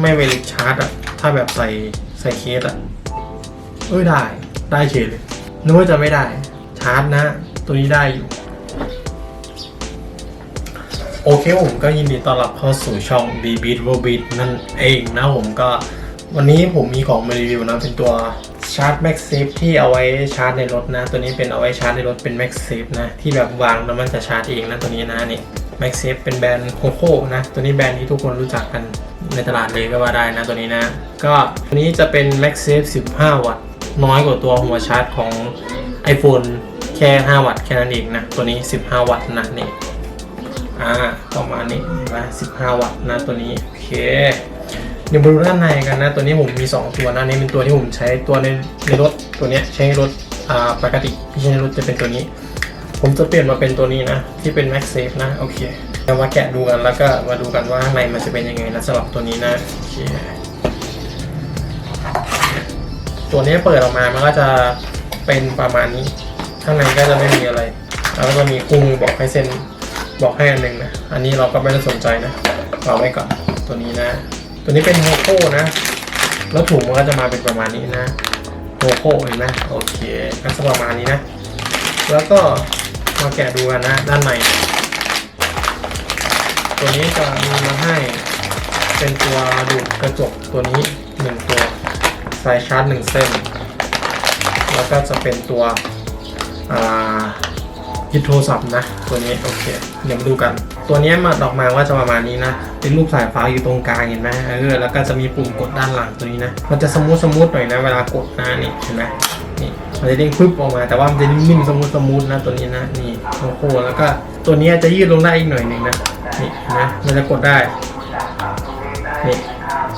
ไม่เวลิกชาร์จอะถ้าแบบใส่ใส่เคสอะเอ้ยได้ ได้เฉยเลยนึกว่าจะไม่ได้ ชาร์จนะ ตัวนี้ได้อยู่ โอเคผมก็ยินดีต้อนรับเข้าสู่ช่อง b b r o b i t นั่นเองนะผมก็วันนี้ผมมีของมารีวิวนะ เป็นตัวชาร์จ MagSafe ที่เอาไว้ชาร์จในรถนะ ตัวนี้เป็นเอาไว้ชาร์จในรถเป็น MagSafe นะ ที่แบบวางแล้วมันจะชาร์จเองนะตัวนี้นะนี่ MagSafe เป็นแบรนด์โคโค่นะ ตัวนี้แบรนด์ที่ทุกคนรู้จักกันในตลาดเลยก็ว่าได้นะตัวนี้นะ ก็ตัวนี้จะเป็น MagSafe 15 วัตต์ น้อยกว่าตัวหัวชาร์จของ iPhone แค่ 5 วัตต์แค่นั้นเองนะ ตัวนี้ 15 วัตต์นะนี่อ่าประมาณนี้นะ15 วัตต์นะตัวนี้โอเคเดี๋ยวมาดูด้านในกันนะ ตัวนี้ผมมี 2 ตัวนะอันนี่เป็นตัวที่ผมใช้ตัวในในรถตัวเนี้ยใช้ในรถอ่าปกติที่ใช้ในรถจะเป็นตัวนี้ ผมจะเปลี่ยนมาเป็นตัวนี้นะ ที่เป็น MagSafe นะ โอเคเรามาแกะดูกันแล้วก็มาดูกันว่าข้างในมันจะเป็นยังไงนะสำหรับตัวนี้นะโอเคตัวนี้เปิดออกมามันก็จะเป็นประมาณนี้ ข้างในก็จะไม่มีอะไรแล้วก็จะมีคู่มือบอกให้เซ็นบอกให้อันหนึ่งนะ อันนี้เราก็ไม่ได้สนใจนะเอาไว้ก่อนตัวนี้นะ ตัวนี้เป็นโฮโก้นะ แล้วถุงมันก็จะมาเป็นประมาณนี้นะโฮโก้เห็นไหมโอเคก็จะประมาณนี้นะ แล้วก็ มาแกะดูกันนะด้านในตัวนี้จะมีมาให้เป็นตัวดูดกระจกตัวนี้หนึ่งตัวสายชาร์จหนึ่งเส้น แล้วก็จะเป็นตัวอ่ายึดโทรศัพท์นะ ตัวนี้โอเค เดี๋ยวมาดูกัน ตัวนี้มาออกมาว่าจะประมาณนี้นะ เป็นรูปสายฟ้าอยู่ตรงกลางเห็นไหมเออแล้วก็จะมีปุ่มกดด้านหลังตัวนี้นะ มันจะสมูทสมูทหน่อยนะเวลากดนะนี่เห็นไหมนี่มันจะเด้งปึ๊บออกมาแต่ว่ามันจะนิ่มๆสมูทสมูทนะตัวนี้นะนี่โอ้โหแล้วก็ตัวนี้จะยืดลงได้อีกหน่อยหนึ่งนะนี่นไหมมันจะกดได้นี่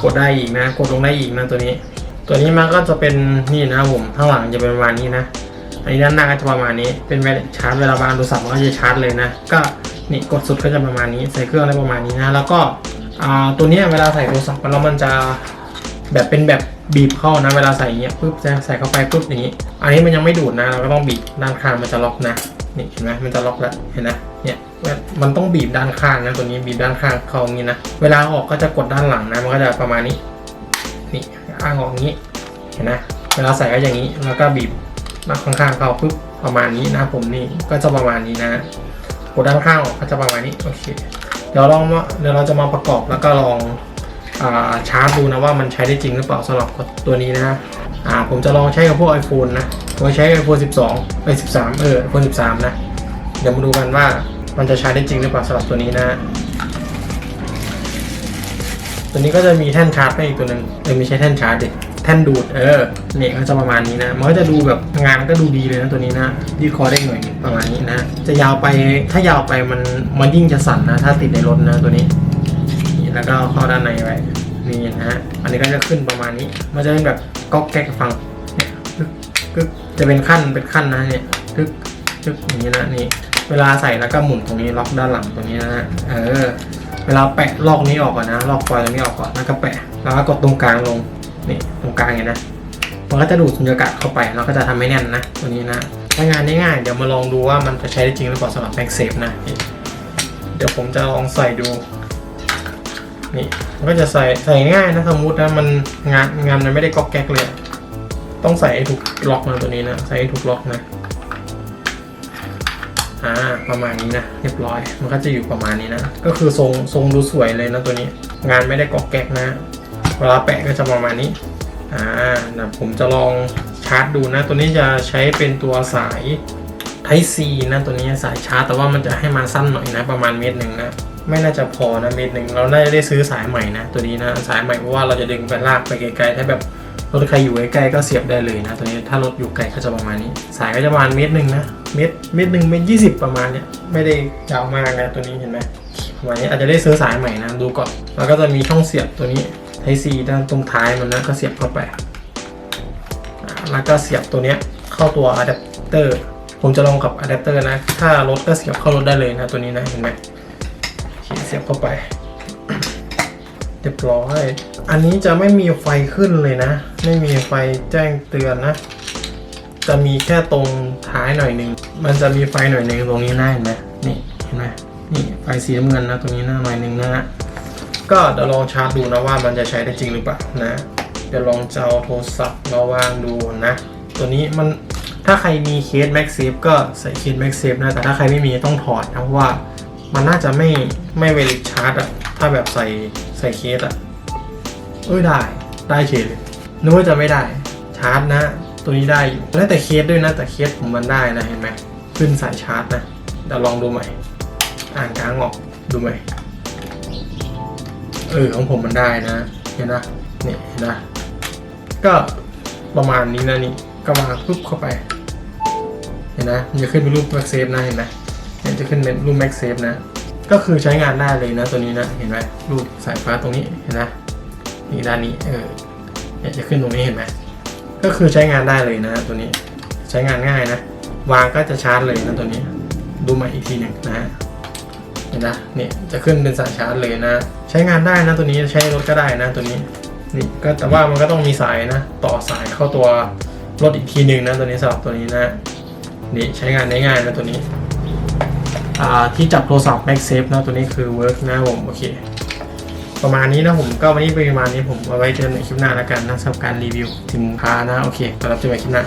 กดได้อีกนะ กดลงได้อีกนะตัวนี้ ตัวนี้มันก็จะเป็นนี่นะผมข้างหลังจะเป็นประมาณนี้นะอันนี้ด้านหน้าก็จะประมาณนี้เป็นแวชาร์จเวลาบางโทรศัพท์มันก็จะชาร์จเลยนะ ก็ นี่กดสุดก็จะประมาณนี้ใส่เครื่องได้ประมาณนี้นะแล้วก็ตัวนี้เวลาใส่โทรศัพท์แล้วมันจะแบบเป็นแบบบีบเข้านะเวลาใส่เงี้ยปุ๊บจะใส่เข้าไปปุ๊บอย่างงี้ อันนี้มันยังไม่ดูดนะเราก็ต้องบีบด้านข้างมันจะล็อกนะนี่เห็นไหมมันจะล็อกแล้วเห็นนะเนี่ยมันต้องบีบด้านข้างนะตัวนี้บีบด้านข้างเข้าอย่างนี้นะเวลาออกก็จะกดด้านหลังนะมันก็จะประมาณนี้นี่อ้างออกอย่างนี้เห็นนะเวลาใส่ก็อย่างนี้แล้วก็บีบมาข้างๆเข้าปุ๊บประมาณนี้นะผมนี่ก็จะประมาณนี้นะ กดด้านข้างออกก็จะประมาณนี้โอเคเดี๋ยวลองมาเดี๋ยวเราจะมาประกอบแล้วก็ลองอาชาร์จดูนะว่ามันใช้ได้จริงหรือเปล่าสำหรับตัวนี้นะอ่าผมจะลองใช้กับพวก iPhone นะผมใช้ iPhone 12ไป13 เออ iPhone 13 นะ เดี๋ยวมาดูกันว่ามันจะใช้ได้จริงหรือเปล่าสำหรับตัวนี้นะ ตัวนี้ก็จะมีแท่นชาร์จให้อีกตัวหนึ่งเออไม่ใช่แท่นชาร์จดิ แท่นดูดเออเนี่ยก็จะประมาณนี้นะมันก็จะดูแบบงานก็ดูดีเลยนะตัวนี้นะยืดคอได้หน่อยประมาณนี้นะ จะยาวไปถ้ายาวไปมันมันยิ่งจะสั่นนะ ถ้าติดในรถนะตัวนี้นี่แล้วก็เข้าด้านในไว้นี่นะฮะอันนี้ก็จะขึ้นประมาณนี้ มันจะเป็นแบบก๊อกแก๊กฟังเนี่ยกึกกึกจะเป็นขั้นเป็นขั้นนะเนี่ยกึกกึกอย่างนี้นะนี่เวลาใส่แล้วก็หมุนตรงนี้ล็อกด้านหลังตรงนี้นะฮะเออเวลาแปะลอกนี้ออกก่อนนะลอกฟอยล์ตรงนี้ออกก่อนแล้วก็แปะแล้วก็กดตรงกลางลง นี่ตรงกลางเห็นนะมันก็จะดูดสุญญากาศเข้าไปแล้วก็จะทำให้แน่นนะตัวนี้นะใช้งานได้ง่ายเดี๋ยวมาลองดูว่ามันจะใช้ได้จริงหรือเปล่าสำหรับ MagSafe นะเดี๋ยวผมจะลองใส่ดูนี่มันก็จะใส่ใส่ง่ายนะสมมตินะมันงานงานมันไม่ได้ก๊อกแก๊กเลยต้องใส่ให้ถูกล็อกนะตัวนี้นะใส่ให้ถูกล็อกนะอ่าประมาณนี้นะเรียบร้อย มันก็จะอยู่ประมาณนี้นะ ก็คือทรงทรงดูสวยเลยนะตัวนี้ งานไม่ได้กอกแก๊กนะ เวลาแปะก็จะประมาณนี้อ่าเดี๋ยวผมจะลองชาร์จดูนะ ตัวนี้จะใช้เป็นตัวสาย Type C นะตัวนี้สายชาร์จแต่ว่ามันจะให้มาสั้นหน่อยนะประมาณเมตรหนึ่งนะไม่น่าจะพอนะเมตรหนึ่งเราน่าจะได้ซื้อสายใหม่นะตัวนี้นะสายใหม่เพราะว่าเราจะดึงไปลากไปไกลๆถ้าแบบรถใครอยู่ใกล้ๆก็เสียบได้เลยนะตัวนี้ถ้ารถอยู่ไกลก็จะประมาณนี้ สายก็จะประมาณเมตรหนึ่งนะเมตรเมตรหนึ่งเมตรยี่สิบประมาณเนี้ยไม่ได้ยาวมากนะตัวนี้เห็นไหมประมาณนี้อาจจะได้ซื้อสายใหม่นะดูก่อนแล้วก็จะมีช่องเสียบตัวนี้ Type C ด้านตรงท้ายมันนะก็เสียบเข้าไป แล้วก็เสียบตัวเนี้ยเข้าตัวอะแดปเตอร์ ผมจะลองกับอะแดปเตอร์นะ ถ้ารถก็เสียบเข้ารถได้เลยนะตัวนี้นะเห็นไหมโอเคเสียบเข้าไปเรียบร้อย อันนี้จะไม่มีไฟขึ้นเลยนะ ไม่มีไฟแจ้งเตือนนะ จะมีแค่ตรงท้ายหน่อยหนึ่ง มันจะมีไฟหน่อยหนึ่งตรงนี้นะเห็นไหมนี่เห็นไหมนี่ไฟสีน้ำเงินนะตรงนี้นะหน่อยหนึ่งนะฮะ ก็เดี๋ยวลองชาร์จดูนะว่ามันจะใช้ได้จริงหรือเปล่านะ เดี๋ยวลองจะเอาโทรศัพท์มาวางดูนะ ตัวนี้มันถ้าใครมีเคส MagSafe ก็ใส่เคส MagSafe นะ แต่ถ้าใครไม่มีต้องถอดนะเพราะว่า มันน่าจะไม่ไม่เวลิชาร์จอะถ้าแบบใส่ใส่เคสอะเอ้ยได้ได้เฉยเลยนึกว่าจะไม่ได้ชาร์จนะ ตัวนี้ได้อยู่แล้วแต่เคสด้วยนะแต่เคสผมมันได้นะเห็นไหมขึ้นสายชาร์จนะเดี๋ยวลองดูใหม่ อ่านกลางออกดูใหม่ เออของผมมันได้นะ เห็นนะเนี่เห็นนะ ก็ประมาณนี้นะนี่ก็วาปุ๊บเข้าไป เห็นนะมันจะขึ้นเป็นรูป Mac Safe นะเห็นไหมเนี่ยจะขึ้นเป็นรูป Mac Safe นะ ก็คือใช้งานได้เลยนะตัวนี้นะ เห็นไหมรูปสายฟ้าตรงนี้เห็นนะนี่ด้านนี้เออเนี่ยจะขึ้นตรงนี้เห็นไหมก็คือใช้งานได้เลยนะตัวนี้ใช้งานง่ายนะ วางก็จะชาร์จเลยนะตัวนี้ ดูใหม่อีกทีหนึ่งนะฮะเห็นนะเนี่ยจะขึ้นเป็นสายชาร์จเลยนะ ใช้งานได้นะตัวนี้ใช้รถก็ได้นะตัวนี้นี่ก็แต่ว่ามันก็ต้องมีสายนะ ต่อสายเข้าตัวรถอีกทีหนึ่งนะตัวนี้สำหรับตัวนี้นะนี่ใช้งานได้ง่ายนะตัวนี้อ่าที่จับโทรศัพท์ MagSafe นะตัวนี้คือเวิร์กนะผมโอเคประมาณนี้นะผมก็วันนี้ประมาณนี้ผมเอาไว้เจอในคลิปหน้าแล้วกันนะสำหรับการรีวิวสินค้านะโอเคสำหรับเจอกันคลิปหน้า